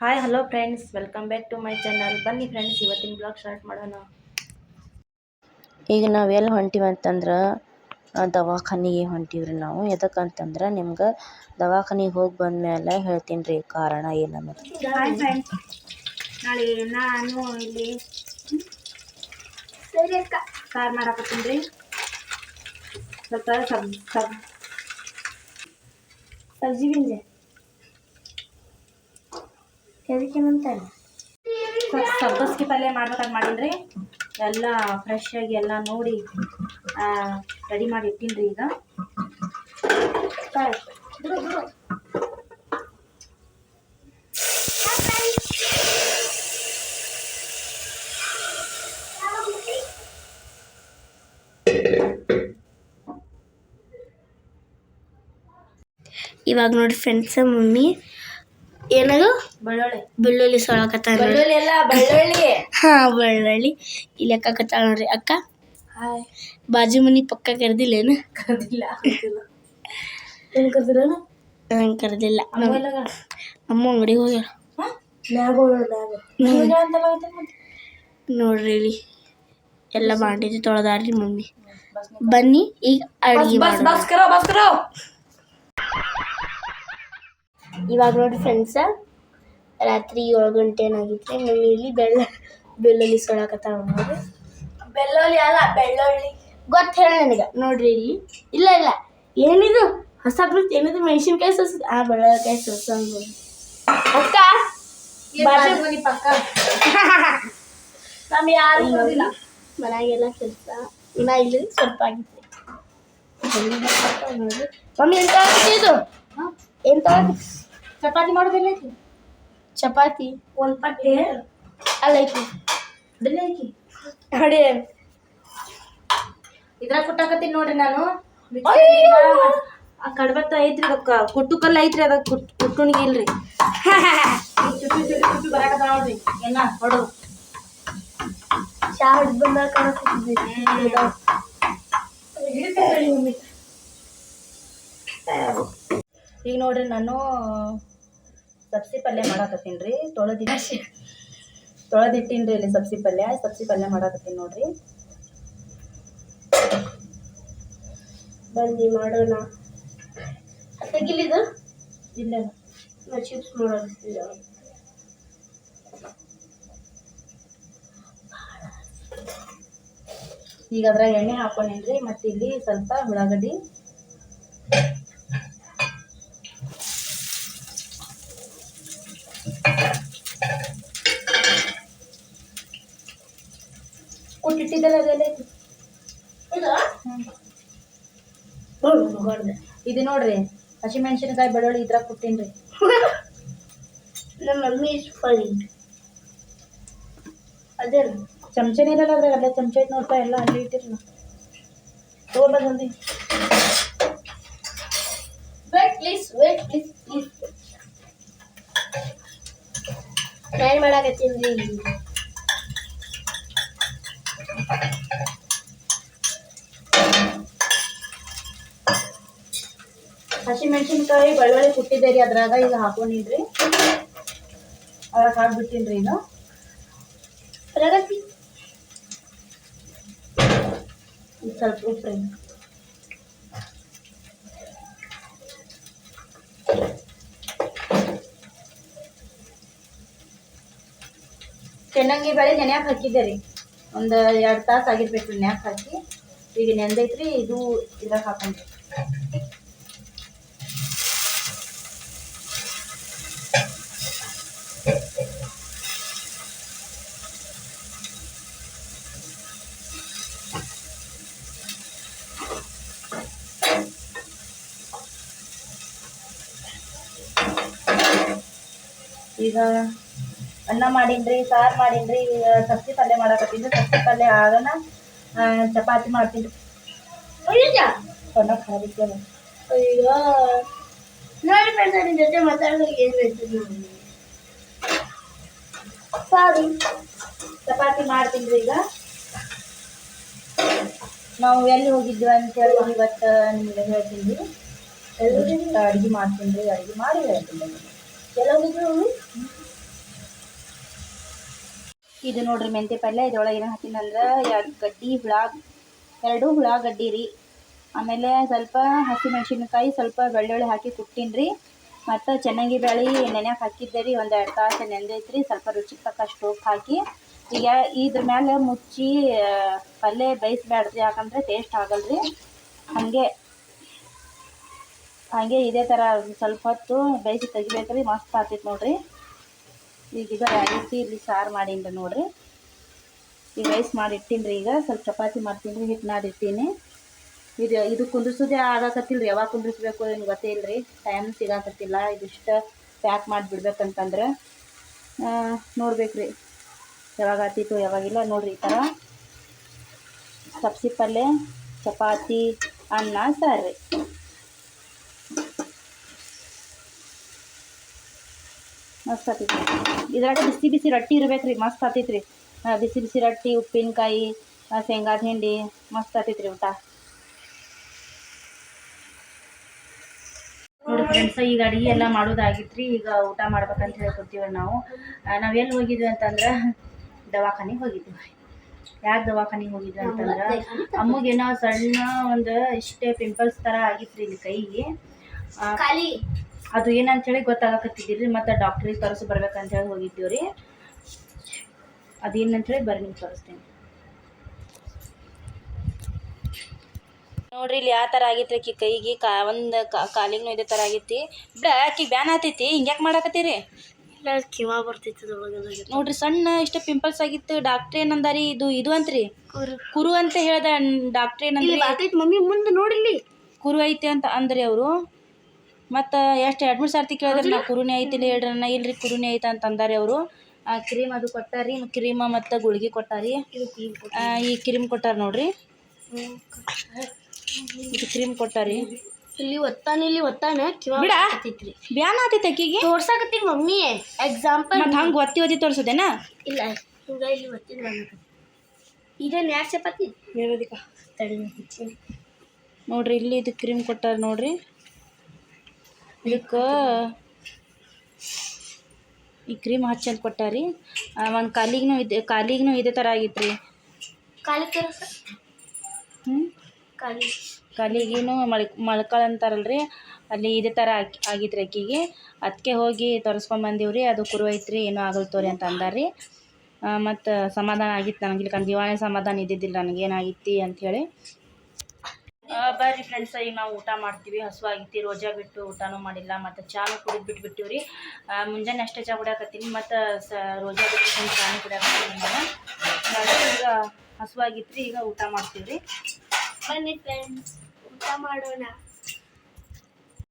Hi hello friends welcome back to my channel ಬನ್ನಿ friends ಇವತ್ತಿನ blog start ಮಾಡೋಣ. ಈಗ ನಾವು ಎಲ್ಲಿ ಹೊಂಟೀವಿ ಅಂತಂದ್ರೆ ದವಾಖಾನಿಗೆ ಹೊಂಟೀವಿ ರೀ ನಾವು. ಎದಕ್ಕಂತಂದ್ರೆ ನಿಮ್ಗೆ ದವಾಖಾನಿಗೆ ಹೋಗಿ ಬಂದ ಮೇಲೆ ಹೇಳ್ತೀನಿ ರೀ ಕಾರಣ ಏನಂದ್ರೆ ನಾಳೆ ನಾನು ಇಲ್ಲಿ ಕಾರ್ ಮಾಡಕತ್ತೀನಿ ರೀ. ಸ್ವಲ್ಪ ಸಬ್ ಸಬ್ ಸಬ್ಜಿ ಸ್ವಲ್ಪ ಸಬ್ಬಸ್ಗಿ ಪಲ್ಯ ಮಾಡ್ಬೇಕಂತ ಮಾಡಿನ್ರಿ. ಎಲ್ಲ ಫ್ರೆಶ್ ಆಗಿ ಎಲ್ಲ ನೋಡಿ ರೆಡಿ ಮಾಡಿ ಇಟ್ಟೀನಿ ರೀ ಈಗ. ಇವಾಗ ನೋಡಿ ಫ್ರೆಂಡ್ಸ್ ಮಮ್ಮಿ. ಏನದು ಬೆಳ್ಳುಳ್ಳಿ. ಬೆಳ್ಳುಳ್ಳಿ ಸೊಳಕತ್ತಾರ ಬೆಳ್ಳುಳ್ಳಿ ಹಾ ಬೆಳ್ಳುಳ್ಳಿ. ಇಲ್ಲಿ ಅಕ್ಕ ಕತ್ತಾಳ ನೋಡ್ರಿ. ಅಕ್ಕ ಹಾಯ್. ಬಾಜು ಮನಿ ಪಕ್ಕ ಕರ್ದಿಲ್ಲೇನು? ಕರ್ದಿಲ್ಲ ಏನು ಕರ್ದಿಲ್ಲ ನಂಗೆ ಕರ್ದಿಲ್ಲ. ಅಮ್ಮ ಅಂಗಡಿಗೆ ಹೋಗ್ಯಾರ. ನೋಡ್ರಿ ಇಲ್ಲಿ. ಎಲ್ಲ ಮಾಡಿದ್ವಿ ತೊಳೆದಾರ್ರಿ ಮಮ್ಮಿ. ಬನ್ನಿ ಈಗ ಅಡಿಗೆ ಇವಾಗ ನೋಡಿ ಫ್ರೆಂಡ್ಸ ರಾತ್ರಿ ಏಳು ಗಂಟೆ ಏನಾಗಿತ್ತು ಮಮ್ಮಿ ಇಲ್ಲಿ ಬೆಳ್ಳ ಬೆಳ್ಳುಳ್ಳಿ ಸೊಳಕತ್ತಾವ ನೋಡಿ ಬೆಳ್ಳುಳ್ಳಿ ಅಲ್ಲ ಬೆಳ್ಳುಳ್ಳಿ. ಗೊತ್ತು ಹೇಳ ನನಗೆ. ನೋಡ್ರಿ ಇಲ್ಲಿ. ಇಲ್ಲ ಇಲ್ಲ. ಏನಿದು? ಹೊಸ ಬರುತ್ತೆ ಏನಿದು? ಮೆಣಸಿನ್ಕಾಯಿ ಸೊಸ. ಆ ಬೆಳ್ಳುಳ್ಳಿಕಾಯಿ ಸೊಸ ಅಂದ್ಬಿಡು. ಅಕ್ಕ ಮನಿ ಪಕ್ಕ ನಮ್ ಯಾರು ನೋಡಿಲ್ಲ ಮನ್ಯಾಗೆಲ್ಲ ಕೆಲಸ. ಇನ್ನ ಇಲ್ಲಿ ಸ್ವಲ್ಪ ಆಗಿತ್ತು. ಮಮ್ಮಿ ಎಂತ ಇದು ಎಂತ? ಚಪಾತಿ ಮಾಡೋದಿಲ್ಲ ಐತಿ ಚಪಾತಿ. ಒಂದ್ ಪಟ್ಟೆ. ಅಲ್ಲ ಐತಿ ಅದಿಲ್ಲ ಐತಿ ನೋಡಿ. ಇದ್ರಾಗ ಕುಟ್ಟಾಕತ್ತೀನಿ ನೋಡ್ರಿ ನಾನು. ಕಡ್ಬತ್ತ ಐತ್ರಿ ಅದಕ್ಕ ಕುಟ್ಟು ಕಲ್ಲ ಐತ್ರಿ ಅದ ಕುಟ್ ಕುಟ್ಟುಣಿಗೆ ಇಲ್ರಿ. ಬರಾಕತ್ತ ನೋಡ್ರಿ. ಏನ ಹೊಡು. ಚಾ ಹಿಡ್ದು ಬಂದಾಗ ಈಗ ನೋಡ್ರಿ ನಾನು ಸಬ್ಸಿ ಪಲ್ಯ ಮಾಡಾಕತ್ತೀನಿ ರೀ. ತೊಳೆದಿ ತೊಳೆದಿಟ್ಟಿನಿ ರೀ ಇಲ್ಲಿ ಸಬ್ಸಿ ಪಲ್ಯ. ಸಬ್ಸಿ ಪಲ್ಯ ಮಾಡಾಕತ್ತೀನಿ ನೋಡ್ರಿ. ಬನ್ನಿ ಮಾಡೋಣ. ತೆಗಿಲಿದು? ಇಲ್ಲ. ನಾ ಚಿಪ್ಸ್ ಮಾಡೋದಿಲ್ಲ ಈಗ ಅದ್ರಾಗ ಎಣ್ಣೆ ಹಾಕೊಂಡೇನ್ರಿ. ಮತ್ತೆ ಇಲ್ಲಿ ಸ್ವಲ್ಪ ಉಳ್ಳಾಗಡ್ಡಿ ಕುಟ್ಟಿಟ್ಟಿದ್ದಲ್ಲ ಅದೆಲ್ಲ ಇದು. ನೋಡ್ರಿ ಹಸಿಮೆಣಸಿನಕಾಯಿ ಬೆಳ್ಳುಳ್ಳಿ ಇದ್ರಾಗ ಕೊಟ್ಟಿನ್ರಿ. ನಮ್ಮ ಮಮ್ಮಿ ಇಸ್ ಫೈನ್ ಅದೇ ಚಮಚನೇ ಇರಲ್ಲ ಅದ್ರಾಗ ಅಲ್ಲೇ ಚಮಚ ಇಟ್ಟು ನೋಡ್ತಾ ಎಲ್ಲ ಅಲ್ಲಿ ಇಟ್ಟಿರಲ್ಲ. ತಗೊಂಡ ಜಲ್ದಿ. Wait please wait please please ನಾನು ಮಾಡಾಕತ್ತೀನಿ. ಹಸಿಮೆಣಸಿನಕಾಯಿ ಬೆಳ್ಳುಳ್ಳಿ ಕುಟ್ಟಿದ್ದೆ ರೀ ಅದ್ರಾಗ ಈಗ ಹಾಕೊಂಡಿನ್ರಿ ಅದ್ರಾಗ ಹಾಕ್ಬಿಟ್ಟಿನ್ರಿ ಇದು ಪ್ರಗತಿ ಈಗ ಸ್ವಲ್ಪ ಉಪ್ಪು ರೀ. ಚೆನ್ನಂಗಿ ಬೇಳೆ ನೆನ್ಯಾಕ ಹಾಕಿದ್ದೆ ರೀ. ಒಂದು ಎರಡು ತಾಸು ಆಗಿರ್ಬೇಕು ನ್ಯಾಕ್ ಹಾಕಿ. ಈಗ ನೆಂದೈತ್ರಿ ಇದು ಇದ್ರಾಗ ಹಾಕೊಂಡ್ರಿ. ಈಗ ಅನ್ನ ಮಾಡಿನ್ರಿ ಸಾರು ಮಾಡಿನ್ರಿ ಈಗ ಸಬ್ಸಿ ಪಲ್ಯ ಮಾಡಕತ್ತೀನಿ ಸಬ್ಸಿ ಪಲ್ಯ ಆಗೋಣ ಚಪಾತಿ ಮಾಡ್ತೀನಿ ಸಣ್ಣ ಖಾರಿದ್ದೆ ಅಯ್ಯೋ. ನೋಡಿ ಫ್ರೆಂಡ್ಸ್ ನಿನ್ನ ಜೊತೆ ಮಾತಾಡೋದು ಏನು ಬೇಕು ಸಾರಿ. ಚಪಾತಿ ಮಾಡ್ತೀನಿ ಈಗ. ನಾವು ಎಲ್ಲಿ ಹೋಗಿದ್ವಿ ಅಂತೇಳಿ ಇವತ್ತು ನಿಮಗೆ ಹೇಳ್ತೀನಿ. ಅಡುಗೆ ಮಾಡ್ತೀನಿ ರೀ ಅಡುಗೆ ಮಾಡಿ ಹೇಳ್ತೀನಿ. ಎಲ್ಲ ಹೋಗಿದ್ರು? ಇದು ನೋಡ್ರಿ ಮೆಂತೆ ಪಲ್ಯ, ಇದ್ರೊಳಗೆ ಏನು ಹಾಕಿನಂದ್ರೆ ಎರಡು ಗಡ್ಡಿ ಹುಳ ಎರಡು ಉಳ್ಳಾಗಡ್ಡಿ ರೀ. ಆಮೇಲೆ ಸ್ವಲ್ಪ ಹಸಿಮೆಣ್ಸಿನ್ಕಾಯಿ, ಸ್ವಲ್ಪ ಬೆಳ್ಳುಳ್ಳಿ ಹಾಕಿ ಕುಟ್ಟೀನಿ ರೀ. ಮತ್ತು ಚೆನ್ನಾಗಿ ಬೇಳೆ ನೆನೆಯಕ್ಕೆ ಹಾಕಿದ್ದೆ ರೀ, ಒಂದು ಎರಡು ತಾಸು ನೆಂದೈತ್ರಿ ಸ್ವಲ್ಪ ರುಚಿಗೆ ತಕ್ಕಷ್ಟು ಉಪ್ಪು ಹಾಕಿ. ಈಗ ಇದ್ರ ಮೇಲೆ ಮುಚ್ಚಿ ಪಲ್ಯ ಬೇಯಿಸ್ಬೇಡ್ರಿ ಯಾಕಂದ್ರೆ ಟೇಸ್ಟ್ ಆಗಲ್ಲ ರೀ ಹಾಗೆ ಹಾಗೆ ಇದೇ ಥರ ಸ್ವಲ್ಪ ಹೊತ್ತು ಬೇಯಿಸಿ ತೆಗಿಬೇಕ್ರಿ, ಮಸ್ತ್ ಆಗ್ತೈತೆ ನೋಡ್ರಿ. ಈಗ ಇದು ರೈಸಿ ಇಲ್ಲಿ ಸಾರು ಮಾಡೀನಿ ನೋಡ್ರಿ. ಈಗ ರೈಸ್ ಮಾಡಿಟ್ಟೀನಿ ರೀ ಈಗ. ಸ್ವಲ್ಪ ಚಪಾತಿ ಮಾಡ್ತೀನಿ ರೀ ಹಿಟ್ಟು ನಾದಿಟ್ಟೀನಿ ಇದು ಇದು ಕುಂದಿಸೋದೇ ಆಗಾಕತ್ತಿಲ್ಲ ರೀ ಯಾವಾಗ ಕುಂದಿಸ್ಬೇಕು ಏನು ಗೊತ್ತೇ ಇಲ್ಲ ರೀ ಟೈಮ್ ಸಿಗಾಕತ್ತಿಲ್ಲ, ಇದಿಷ್ಟು ಪ್ಯಾಕ್ ಮಾಡಿ ಬಿಡ್ಬೇಕಂತಂದ್ರೆ ನೋಡ್ಬೇಕು ರೀ ಯಾವಾಗ ಆತಿತ್ತು ಯಾವಾಗಿಲ್ಲ ನೋಡ್ರಿ ಈ ಥರ ಸಬ್ಸಿ ಪಲ್ಯ ಚಪಾತಿ, ಅನ್ನ, ಸಾರು. ರೀ ಮಸ್ತ್ ಆತೈತಿ ಇದ್ರಾಗ ಬಿಸಿ ಬಿಸಿ ರೊಟ್ಟಿ ಇರ್ಬೇಕು ಮಸ್ತ್ ಆತೈತಿ ರೀ ಬಿಸಿ ಬಿಸಿ ರೊಟ್ಟಿ, ಉಪ್ಪಿನಕಾಯಿ ಶೇಂಗಾ ಹಿಂಡಿ, ಮಸ್ತ್ ಆತೈತಿ ರೀ ಊಟ. ನೋಡಿ ಫ್ರೆಂಡ್ಸ್ ಈಗ ಅಡುಗೆ ಎಲ್ಲ ಮಾಡೋದಾಗಿತ್ತು ರೀ ಈಗ ಊಟ ಮಾಡ್ಬೇಕಂತ ಹೇಳ್ಕೊತೀವಿ ನಾವು. ನಾವು ಎಲ್ಲಿ ಹೋಗಿದ್ವಿ ಅಂತಂದ್ರೆ ದವಾಖಾನೆಗೆ ಹೋಗಿದ್ವಿ. ಯಾಕೆ ದವಾಖಾನಿಗೆ ಹೋಗಿದ್ವಿ ಅಂತಂದ್ರೆ ಅಮ್ಮಗೇನೋ ಸಣ್ಣ ಒಂದು ಇಷ್ಟೇ ಪಿಂಪಲ್ಸ್ ಥರ ಆಗಿತ್ತು ಇಲ್ಲಿ ಕೈಗೆ. ಅದು ಏನಂತ ಹೇಳಿ ಗೊತ್ತಾಗಕತ್ತಿದ್ದಿರಿ ಮತ್ತೆ ಡಾಕ್ಟ್ರಿಗೆ ತೋರಿಸಿ ಬರ್ಬೇಕಂತ ಹೇಳಿ ಹೋಗಿದ್ದೀವಿ ರೀ. ಅದೇನಂತ ಹೇಳಿ ಬರ್ರಿ ನಿಮ್ಗೆ ತೋರಿಸ್ತೀನಿ. ನೋಡ್ರಿ ಇಲ್ಲಿ ಯಾವ ಥರ ಆಗೈತಿ ಆಕಿ ಕೈಗೆ ಕಾ ಒಂದು ಕಾಲಿಗೂ ಇದೇ ಥರ ಆಗೈತಿ. ಬಿಡ ಆಕಿ ಬ್ಯಾನ್ ಆತೈತಿ ಹಿಂಗ್ಯಾಕೆ ಮಾಡಾಕತ್ತೀರಿ? ಇಲ್ಲ ಕಿವ ಬರ್ತೈತಿ ನೋಡ್ರಿ ಸಣ್ಣ ಇಷ್ಟ ಪಿಂಪಲ್ಸ್ ಆಗಿತ್ತು ಡಾಕ್ಟ್ರ್ ಏನಂದಾರಿ ಇದು ಇದು ಅಂತ್ರಿ? ಕುರು. ಕುರು ಅಂತ ಹೇಳ್ದ ಡಾಕ್ಟ್ರ್ ಏನಂದ್ರಿ? ಮಮ್ಮಿ ಮುಂದೆ ನೋಡಿಲ್ಲಿ ಕುರು ಐತೆ ಅಂತ ಅಂದ್ರಿ ಅವರು. ಮತ್ತು ಎಷ್ಟು ಎರಡು ಮೂರು ಸರ್ತಿ ಕೇಳಿದ್ರೆ ನಾ ಕುರುನೆ ಐತಿಲ್ಲ ಹೇಳ್ರಿ ಅಣ್ಣ ಇಲ್ರಿ ಕುರುನೆ ಐತೆ ಅಂತ ಅವರು. ಅವರು ಕ್ರೀಮ್ ಅದು ಕೊಟ್ಟಾರಿ ಕ್ರೀಮ ಮತ್ತು ಗುಳಿಗೆ ಕೊಟ್ಟಾರಿ. ಆ, ಈ ಕ್ರೀಮ್ ಕೊಟ್ಟಾರ ನೋಡ್ರಿ. ಇದು ಕ್ರೀಮ್ ಕೊಟ್ಟಾರಿ. ಇಲ್ಲಿ ಒತ್ತಾನ ಇಲ್ಲಿ ಒತ್ತಾನ. ಬಿಡ. ಬರ್ತೈತ್ರಿ ಬ್ಯಾನ್ ಆತೈತೆ ಆಕಿಗೆ ತೋರ್ಸಾಕತ್ತಿ ಮಮ್ಮಿ. ಎಕ್ಸಾಂಪಲ್ ಮತ್ತು ಹಂಗೆ ಒತ್ತಿ ಒತ್ತಿ ತೋರಿಸೋದೇನಾ? ಇಲ್ಲ ಹಿಂಗ ಇಲ್ಲಿ ಒತ್ತಿ ಇದೇನು ಯಾಕೆ ಚಪಾತಿ? ಹೇಳೋದಿಕ್ಕ ನೋಡ್ರಿ ಇಲ್ಲಿ ಇದು ಕ್ರೀಮ್ ಕೊಟ್ಟಾರ ನೋಡ್ರಿ. ಇದಕ್ಕೆ ಈ ಕ್ರೀಮ್ ಹಚ್ಚಂದು ಅಂತ ಕೊಟ್ಟಾರಿ ಒಂದು ಕಾಲಿಗೂ ಇದೆ ಕಾಲಿಗೂ ಇದೇ ಥರ ಆಗಿತ್ತು ರೀ ಕಾಲಿಗೆ ಥರ ಹ್ಞೂ ಕಾಲಿ ಕಾಲಿಗೇನು ಮಳ್ ಮಳ್ಕಳಂತಾರಲ್ಲ ಅಂತಾರಲ್ರಿ. ಅಲ್ಲಿ ಇದೇ ಥರ ಆಗಿ ಆಗಿತ್ತು ರೀ ಆಕಿಗೆ ಅದಕ್ಕೆ ಹೋಗಿ ತೋರಿಸ್ಕೊಂಬಂದೀವಿ ರೀ ಅದು ಕುರುವೈತ್ರಿ ರೀ ಏನೂ ಆಗಲ್ ತೋರಿ ಅಂತ ಅಂದಾರ್ರಿ. ಮತ್ತು ಸಮಾಧಾನ ಆಗಿತ್ತು ನನಗೆ ಇಲ್ಲಿ ದಿವಾಳಿ ಸಮಾಧಾನ ಇದ್ದಿದ್ದಿಲ್ಲ ನನಗೇನಾಗಿತ್ತು ಅಂಥೇಳಿ ಬರ್ರಿ ಫ್ರೆಂಡ್ಸ್ ಈಗ ನಾವು ಊಟ ಮಾಡ್ತೀವಿ. ಹಸುವಾಗಿತ್ತು, ರೋಜಾ ಬಿಟ್ಟು ಊಟನೂ ಮಾಡಿಲ್ಲ. ಮತ್ತು ಚಾನು ಕುಡಿದು ಬಿಟ್ಟು ಬಿಟ್ಟಿವಿ ರೀ ಮುಂಜಾನೆ ಅಷ್ಟೇ ಚಾ ಕುಡಿಯಾಕತ್ತೀನಿ. ಮತ್ತು ಸ, ರೋಜಾ ಬಿಟ್ಟು ಚಾನು ಕುಡಿಯಾಕತ್ತೀನಿ ನಾನು ಈಗ ಹಸುವಾಗಿತ್ತು ಈಗ ಊಟ ಮಾಡ್ತೀವಿ ರೀ ಬನ್ನಿ ಫ್ರೆಂಡ್ಸ್ ಊಟ ಮಾಡೋಣ.